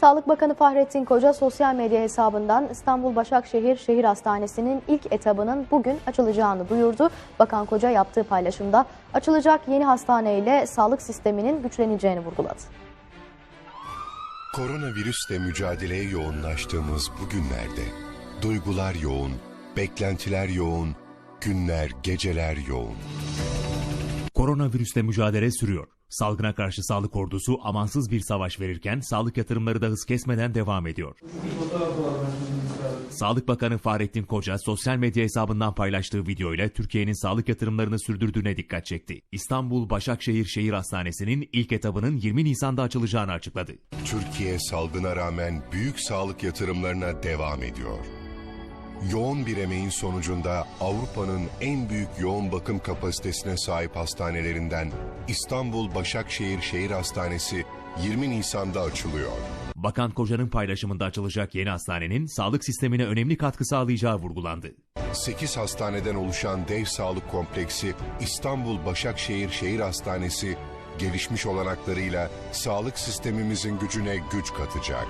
Sağlık Bakanı Fahrettin Koca sosyal medya hesabından İstanbul Başakşehir Şehir Hastanesi'nin ilk etabının bugün açılacağını duyurdu. Bakan Koca yaptığı paylaşımda açılacak yeni hastaneyle sağlık sisteminin güçleneceğini vurguladı. Koronavirüsle mücadeleye yoğunlaştığımız bu günlerde duygular yoğun, beklentiler yoğun, günler, geceler yoğun. Koronavirüsle mücadele sürüyor. Salgına karşı sağlık ordusu amansız bir savaş verirken sağlık yatırımları da hız kesmeden devam ediyor. Sağlık Bakanı Fahrettin Koca sosyal medya hesabından paylaştığı videoyla Türkiye'nin sağlık yatırımlarını sürdürdüğüne dikkat çekti. İstanbul Başakşehir Şehir Hastanesi'nin ilk etabının 20 Nisan'da açılacağını açıkladı. Türkiye salgına rağmen büyük sağlık yatırımlarına devam ediyor. Yoğun bir emeğin sonucunda Avrupa'nın en büyük yoğun bakım kapasitesine sahip hastanelerinden İstanbul Başakşehir Şehir Hastanesi 20 Nisan'da açılıyor. Bakan Koca'nın paylaşımında açılacak yeni hastanenin sağlık sistemine önemli katkı sağlayacağı vurgulandı. 8 hastaneden oluşan dev sağlık kompleksi İstanbul Başakşehir Şehir Hastanesi gelişmiş olanaklarıyla sağlık sistemimizin gücüne güç katacak.